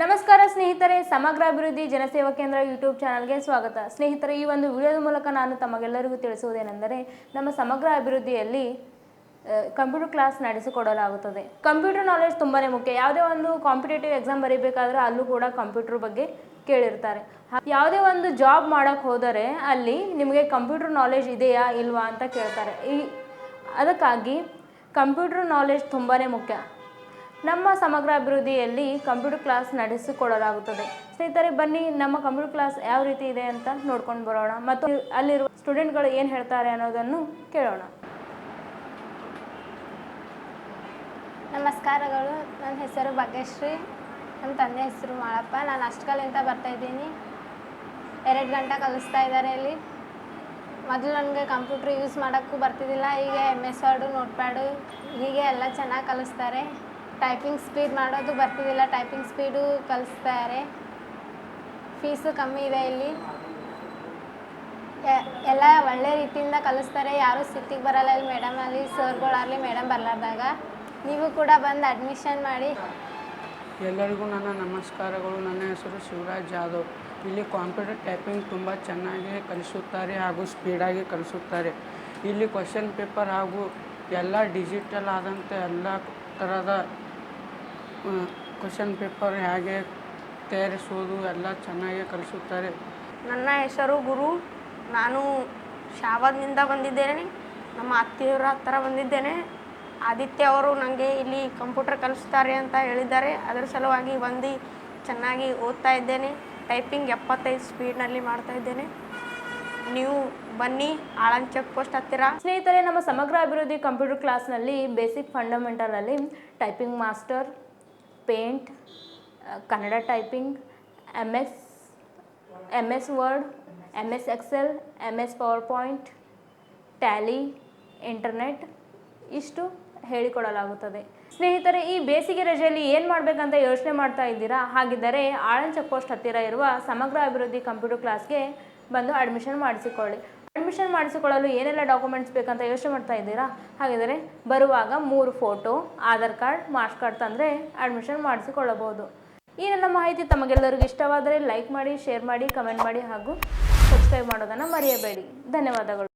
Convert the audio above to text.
ನಮಸ್ಕಾರ ಸ್ನೇಹಿತರೆ, ಸಮಗ್ರ ಅಭಿವೃದ್ಧಿ ಜನಸೇವಾ ಕೇಂದ್ರ ಯೂಟ್ಯೂಬ್ ಚಾನಲ್ಗೆ ಸ್ವಾಗತ. ಸ್ನೇಹಿತರೆ, ಈ ಒಂದು ವಿಡಿಯೋದ ಮೂಲಕ ನಾನು ತಮಗೆಲ್ಲರಿಗೂ ತಿಳಿಸುವುದೇನೆಂದರೆ, ನಮ್ಮ ಸಮಗ್ರ ಅಭಿವೃದ್ಧಿಯಲ್ಲಿ ಕಂಪ್ಯೂಟರ್ ಕ್ಲಾಸ್ ನಡೆಸಿಕೊಡಲಾಗುತ್ತದೆ. ಕಂಪ್ಯೂಟರ್ ನಾಲೆಜ್ ತುಂಬಾ ಮುಖ್ಯ. ಯಾವುದೇ ಒಂದು ಕಾಂಪಿಟೇಟಿವ್ ಎಕ್ಸಾಮ್ ಬರೀಬೇಕಾದ್ರೆ ಅಲ್ಲೂ ಕೂಡ ಕಂಪ್ಯೂಟರ್ ಬಗ್ಗೆ ಕೇಳಿರ್ತಾರೆ. ಯಾವುದೇ ಒಂದು ಜಾಬ್ ಮಾಡೋಕ್ಕೆ ಹೋದರೆ ಅಲ್ಲಿ ನಿಮಗೆ ಕಂಪ್ಯೂಟರ್ ನಾಲೆಜ್ ಇದೆಯಾ, ಇಲ್ವಾ ಅಂತ ಕೇಳ್ತಾರೆ. ಈ, ಅದಕ್ಕಾಗಿ ಕಂಪ್ಯೂಟರ್ ನಾಲೆಜ್ ತುಂಬಾ ಮುಖ್ಯ. ನಮ್ಮ ಸಮಗ್ರ ಅಭಿವೃದ್ಧಿಯಲ್ಲಿ ಕಂಪ್ಯೂಟರ್ ಕ್ಲಾಸ್ ನಡೆಸಿಕೊಡಲಾಗುತ್ತದೆ. ಸ್ನೇಹಿತರೆ, ಬನ್ನಿ, ನಮ್ಮ ಕಂಪ್ಯೂಟರ್ ಕ್ಲಾಸ್ ಯಾವ ರೀತಿ ಇದೆ ಅಂತ ನೋಡ್ಕೊಂಡು ಬರೋಣ. ಮತ್ತು ಅಲ್ಲಿರುವ ಸ್ಟೂಡೆಂಟ್ಗಳು ಏನು ಹೇಳ್ತಾರೆ ಅನ್ನೋದನ್ನು ಕೇಳೋಣ. ನಮಸ್ಕಾರಗಳು. ನನ್ನ ಹೆಸರು ಭಾಗ್ಯಶ್ರೀ. ನನ್ನ ತಂದೆ ಹೆಸರು ಮಾಳಪ್ಪ. ನಾನು ಅಷ್ಟಕಲ್ಲಿಂದ ಬರ್ತಾ ಇದ್ದೀನಿ. ಎರಡು ಗಂಟೆ ಕಲಿಸ್ತಾ ಇದ್ದಾರೆ ಇಲ್ಲಿ. ಮೊದಲು ನನಗೆ ಕಂಪ್ಯೂಟ್ರ್ ಯೂಸ್ ಮಾಡೋಕ್ಕೂ ಬರ್ತಿದ್ದಿಲ್ಲ. ಈಗ ಎಂ ಎಸ್ ವರ್ಡು ನೋಟ್ಪ್ಯಾಡು ಹೀಗೆ ಎಲ್ಲ ಚೆನ್ನಾಗಿ ಕಲಿಸ್ತಾರೆ. ಟೈಪಿಂಗ್ ಸ್ಪೀಡ್ ಮಾಡೋದು ಬರ್ತಿದ್ದಿಲ್ಲ ಟೈಪಿಂಗ್ ಸ್ಪೀಡು ಕಲಿಸ್ತಾರೆ. ಫೀಸು ಕಮ್ಮಿ ಇದೆ ಇಲ್ಲಿ. ಎಲ್ಲ ಒಳ್ಳೆ ರೀತಿಯಿಂದ ಕಲಿಸ್ತಾರೆ. ಯಾರೂ ಸಿಟ್ಟಿಗೆ ಬರಲ್ಲ ಇಲ್ಲಿ ಮೇಡಮ್ ಅಲ್ಲಿ ಸರ್ಗಳಾಗಲಿ ಮೇಡಮ್ ಬರಲಾರ್ದಾಗ. ನೀವು ಕೂಡ ಬಂದು ಅಡ್ಮಿಷನ್ ಮಾಡಿ. ಎಲ್ಲರಿಗೂ ನನ್ನ ನಮಸ್ಕಾರಗಳು. ನನ್ನ ಹೆಸರು ಶಿವರಾಜ್ ಜಾಧವ್. ಇಲ್ಲಿ ಕಾಂಪ್ಯೂಟರ್ ಟೈಪಿಂಗ್ ತುಂಬ ಚೆನ್ನಾಗಿ ಕಲಿಸುತ್ತಾರೆ ಹಾಗೂ ಸ್ಪೀಡಾಗಿ ಕಲಿಸುತ್ತಾರೆ. ಇಲ್ಲಿ ಕ್ವಶನ್ ಪೇಪರ್ ಹಾಗೂ ಎಲ್ಲ ಡಿಜಿಟಲ್ ಆದಂಥ ಎಲ್ಲ ಥರದ ಕ್ವಶನ್ ಪೇಪರ್ ಹೇಗೆ ತಯಾರಿಸುವುದು ಎಲ್ಲ ಚೆನ್ನಾಗಿ ಕಲಿಸುತ್ತಾರೆ. ನನ್ನ ಹೆಸರು ಗುರು. ನಾನು ಶಾಬಾದ್ನಿಂದ ಬಂದಿದ್ದೇನೆ. ನಮ್ಮ ಅತ್ತೆಯವರ ಹತ್ತಿರ ಬಂದಿದ್ದೇನೆ. ಆದಿತ್ಯ ಅವರು ನನಗೆ ಇಲ್ಲಿ ಕಂಪ್ಯೂಟರ್ ಕಲಿಸ್ತಾರೆ ಅಂತ ಹೇಳಿದ್ದಾರೆ. ಅದರ ಸಲುವಾಗಿ ಬಂದು ಚೆನ್ನಾಗಿ ಓದ್ತಾ ಇದ್ದೇನೆ. ಟೈಪಿಂಗ್ ಎಪ್ಪತ್ತೈದು ಸ್ಪೀಡ್ನಲ್ಲಿ ಮಾಡ್ತಾ ಇದ್ದೇನೆ. ನೀವು ಬನ್ನಿ ಆಳನ್ ಚೆಕ್ ಪೋಸ್ಟ್ ಹತ್ತಿರ. ಸ್ನೇಹಿತರೆ ನಮ್ಮ ಸಮಗ್ರ ಅಭಿವೃದ್ಧಿ ಕಂಪ್ಯೂಟರ್ ಕ್ಲಾಸ್ನಲ್ಲಿ basic ಫಂಡಮೆಂಟಲಲ್ಲಿ typing master paint Kannada typing M S M S word M S Excel M S power point tally internet ಇಷ್ಟು ಹೇಳಿಕೊಡಲಾಗುತ್ತದೆ. ಸ್ನೇಹಿತರೆ, ಈ ಬೇಸಿಗೆ ರಜೆಯಲ್ಲಿ ಏನು ಮಾಡಬೇಕಂತ ಯೋಚನೆ ಮಾಡ್ತಾ ಇದ್ದೀರಾ? ಹಾಗಿದ್ದರೆ ಆಳನ್ ಚೆಕ್ ಪೋಸ್ಟ್ ಹತ್ತಿರ ಇರುವ ಸಮಗ್ರ ಅಭಿವೃದ್ಧಿ ಕಂಪ್ಯೂಟರ್ ಕ್ಲಾಸ್ಗೆ ಬಂದು ಅಡ್ಮಿಷನ್ ಮಾಡಿಸಿಕೊಳ್ಳಿ. ಅಡ್ಮಿಷನ್ ಮಾಡಿಸಿಕೊಳ್ಳಲು ಏನೆಲ್ಲ ಡಾಕ್ಯುಮೆಂಟ್ಸ್ ಬೇಕಂತ ಯೋಚನೆ ಮಾಡ್ತಾ ಇದ್ದೀರಾ? ಹಾಗಿದ್ದರೆ ಬರುವಾಗ ಮೂರು photo Aadhaar card marks card ತಂದರೆ ಅಡ್ಮಿಷನ್ ಮಾಡಿಸಿಕೊಳ್ಳಬಹುದು. ಈ ನನ್ನ ಮಾಹಿತಿ ತಮಗೆಲ್ಲರಿಗೂ ಇಷ್ಟವಾದರೆ ಲೈಕ್ ಮಾಡಿ ಶೇರ್ ಮಾಡಿ ಕಮೆಂಟ್ ಮಾಡಿ ಹಾಗೂ ಸಬ್ಸ್ಕ್ರೈಬ್ ಮಾಡೋದನ್ನು ಮರೆಯಬೇಡಿ. ಧನ್ಯವಾದಗಳು.